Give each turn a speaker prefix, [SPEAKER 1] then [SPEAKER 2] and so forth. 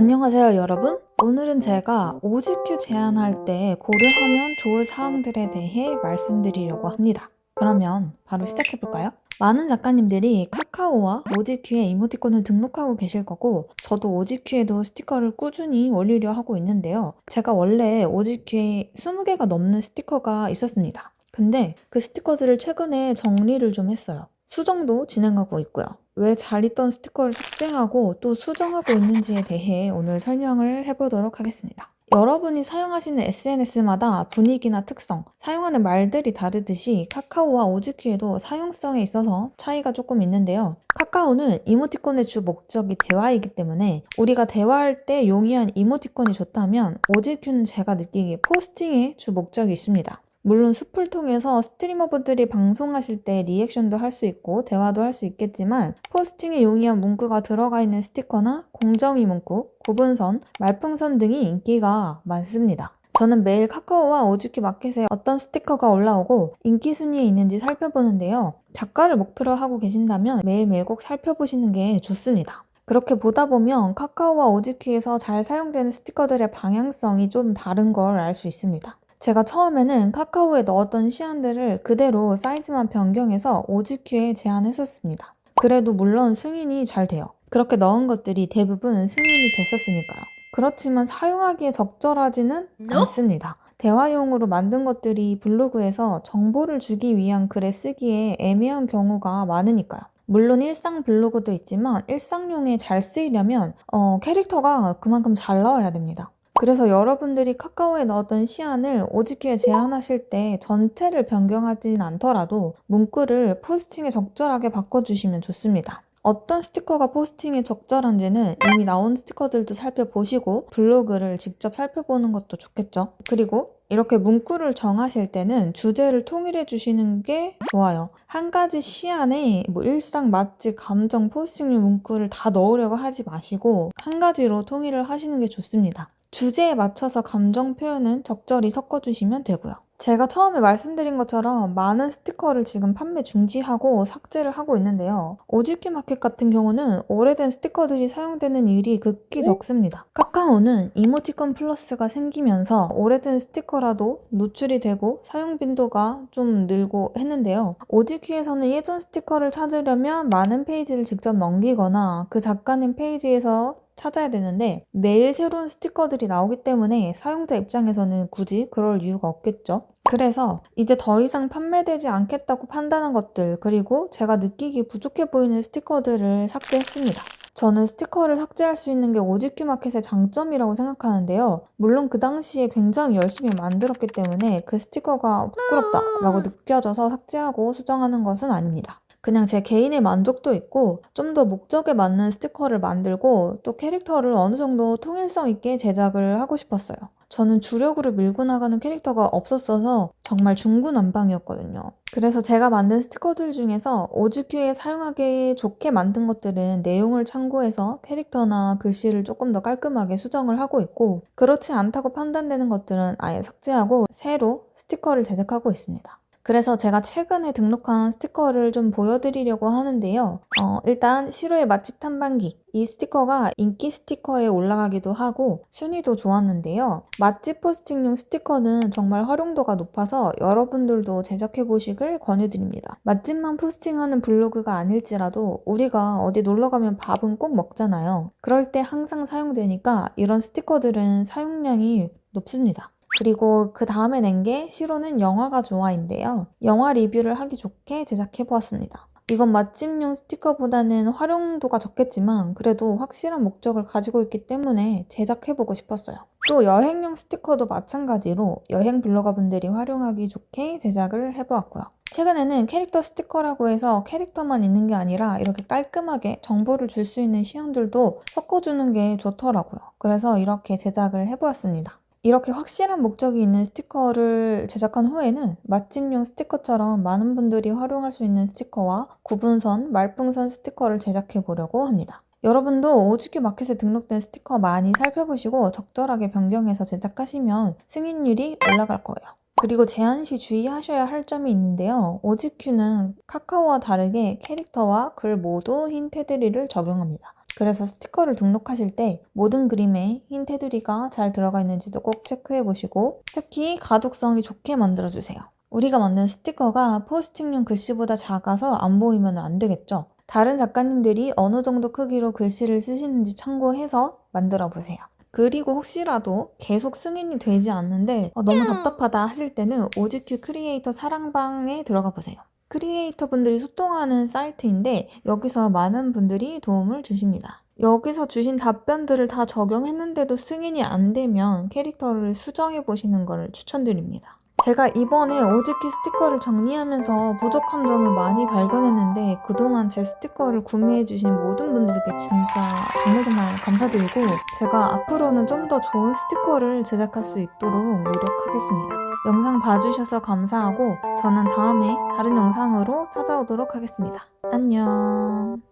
[SPEAKER 1] 안녕하세요 여러분. 오늘은 제가 OGQ 제안할 때 고려하면 좋을 사항들에 대해 말씀드리려고 합니다. 그러면 바로 시작해볼까요? 많은 작가님들이 카카오와 OGQ에 이모티콘을 등록하고 계실 거고 저도 OGQ에도 스티커를 꾸준히 올리려 하고 있는데요. 제가 원래 OGQ에 20개가 넘는 스티커가 있었습니다. 근데 그 스티커들을 최근에 정리를 좀 했어요 수정도 진행하고 있고요. 왜 잘 있던 스티커를 삭제하고 또 수정하고 있는지에 대해 오늘 설명을 해보도록 하겠습니다. 여러분이 사용하시는 SNS마다 분위기나 특성, 사용하는 말들이 다르듯이 카카오와 오즈큐에도 사용성에 있어서 차이가 조금 있는데요. 카카오는 이모티콘의 주 목적이 대화이기 때문에 우리가 대화할 때 용이한 이모티콘이 좋다면 오즈큐는 제가 느끼기에 포스팅의 주 목적이 있습니다. 물론 숲을 통해서 스트리머분들이 방송하실 때 리액션도 할 수 있고 대화도 할 수 있겠지만 포스팅에 용이한 문구가 들어가 있는 스티커나 공정위 문구, 구분선, 말풍선 등이 인기가 많습니다. 저는 매일 카카오와 오즈키 마켓에 어떤 스티커가 올라오고 인기 순위에 있는지 살펴보는데요. 작가를 목표로 하고 계신다면 매일매일 꼭 살펴보시는 게 좋습니다. 그렇게 보다 보면 카카오와 오즈키에서 잘 사용되는 스티커들의 방향성이 좀 다른 걸 알 수 있습니다. 제가 처음에는 카카오에 넣었던 시안들을 그대로 사이즈만 변경해서 오즈큐에 제안했었습니다. 그래도 물론 승인이 잘 돼요. 그렇게 넣은 것들이 대부분 승인이 됐었으니까요. 그렇지만 사용하기에 적절하지는 않습니다. 대화용으로 만든 것들이 블로그에서 정보를 주기 위한 글에 쓰기에 애매한 경우가 많으니까요. 물론 일상 블로그도 있지만 일상용에 잘 쓰이려면 어, 캐릭터가 그만큼 잘 나와야 됩니다. 그래서 여러분들이 카카오에 넣었던 시안을 오지큐에 제안하실 때 전체를 변경하진 않더라도 문구를 포스팅에 적절하게 바꿔주시면 좋습니다. 어떤 스티커가 포스팅에 적절한지는 이미 나온 스티커들도 살펴보시고 블로그를 직접 살펴보는 것도 좋겠죠. 그리고 이렇게 문구를 정하실 때는 주제를 통일해 주시는 게 좋아요. 한 가지 시안에 뭐 일상, 맛집, 감정, 포스팅용 문구를 다 넣으려고 하지 마시고 한 가지로 통일을 하시는 게 좋습니다. 주제에 맞춰서 감정 표현은 적절히 섞어주시면 되고요. 제가 처음에 말씀드린 것처럼 많은 스티커를 지금 판매 중지하고 삭제를 하고 있는데요. 오지큐 마켓 같은 경우는 오래된 스티커들이 사용되는 일이 극히 적습니다. 카카오는 이모티콘 플러스가 생기면서 오래된 스티커라도 노출이 되고 사용 빈도가 좀 늘고 했는데요. 오지큐에서는 예전 스티커를 찾으려면 많은 페이지를 직접 넘기거나 그 작가님 페이지에서 찾아야 되는데 매일 새로운 스티커들이 나오기 때문에 사용자 입장에서는 굳이 그럴 이유가 없겠죠. 그래서 이제 더 이상 판매되지 않겠다고 판단한 것들 그리고 제가 느끼기 부족해 보이는 스티커들을 삭제했습니다. 저는 스티커를 삭제할 수 있는 게 오지큐 마켓의 장점이라고 생각하는데요. 물론 그 당시에 굉장히 열심히 만들었기 때문에 그 스티커가 부끄럽다라고 느껴져서 삭제하고 수정하는 것은 아닙니다. 그냥 제 개인의 만족도 있고 좀 더 목적에 맞는 스티커를 만들고 또 캐릭터를 어느 정도 통일성 있게 제작을 하고 싶었어요. 저는 주력으로 밀고 나가는 캐릭터가 없었어서 정말 중구난방이었거든요. 그래서 제가 만든 스티커들 중에서 오즈큐에 사용하기 좋게 만든 것들은 내용을 참고해서 캐릭터나 글씨를 조금 더 깔끔하게 수정을 하고 있고 그렇지 않다고 판단되는 것들은 아예 삭제하고 새로 스티커를 제작하고 있습니다. 그래서 제가 최근에 등록한 스티커를 좀 보여드리려고 하는데요. 어, 일단 시로의 맛집 탐방기. 이 스티커가 인기 스티커에 올라가기도 하고 순위도 좋았는데요. 맛집 포스팅용 스티커는 정말 활용도가 높아서 여러분들도 제작해 보시길 권유드립니다. 맛집만 포스팅하는 블로그가 아닐지라도 우리가 어디 놀러 가면 밥은 꼭 먹잖아요. 그럴 때 항상 사용되니까 이런 스티커들은 사용량이 높습니다. 그리고 그 다음에 낸 게 시로는 영화가 좋아인데요. 영화 리뷰를 하기 좋게 제작해 보았습니다. 이건 맛집용 스티커보다는 활용도가 적겠지만 그래도 확실한 목적을 가지고 있기 때문에 제작해보고 싶었어요. 또 여행용 스티커도 마찬가지로 여행 블로거분들이 활용하기 좋게 제작을 해보았고요. 최근에는 캐릭터 스티커라고 해서 캐릭터만 있는 게 아니라 이렇게 깔끔하게 정보를 줄 수 있는 시험들도 섞어주는 게 좋더라고요. 그래서 이렇게 제작을 해보았습니다. 이렇게 확실한 목적이 있는 스티커를 제작한 후에는 맛집용 스티커처럼 많은 분들이 활용할 수 있는 스티커와 구분선, 말풍선 스티커를 제작해 보려고 합니다. 여러분도 오즈큐 마켓에 등록된 스티커 많이 살펴보시고 적절하게 변경해서 제작하시면 승인율이 올라갈 거예요. 그리고 제한 시 주의하셔야 할 점이 있는데요. 오즈큐는 카카오와 다르게 캐릭터와 글 모두 흰 테두리를 적용합니다. 그래서 스티커를 등록하실 때 모든 그림에 흰 테두리가 잘 들어가 있는지도 꼭 체크해 보시고 특히 가독성이 좋게 만들어 주세요. 우리가 만든 스티커가 포스팅용 글씨보다 작아서 안 보이면 안 되겠죠. 다른 작가님들이 어느 정도 크기로 글씨를 쓰시는지 참고해서 만들어 보세요. 그리고 혹시라도 계속 승인이 되지 않는데 어, 너무 답답하다 하실 때는 오지큐 크리에이터 사랑방에 들어가 보세요. 크리에이터 분들이 소통하는 사이트인데 여기서 많은 분들이 도움을 주십니다. 여기서 주신 답변들을 다 적용했는데도 승인이 안 되면 캐릭터를 수정해 보시는 것을 추천드립니다. 제가 이번에 오지큐 스티커를 정리하면서 부족한 점을 많이 발견했는데 그동안 제 스티커를 구매해주신 모든 분들께 진짜 정말 정말 감사드리고 제가 앞으로는 좀 더 좋은 스티커를 제작할 수 있도록 노력하겠습니다. 영상 봐주셔서 감사하고 저는 다음에 다른 영상으로 찾아오도록 하겠습니다. 안녕.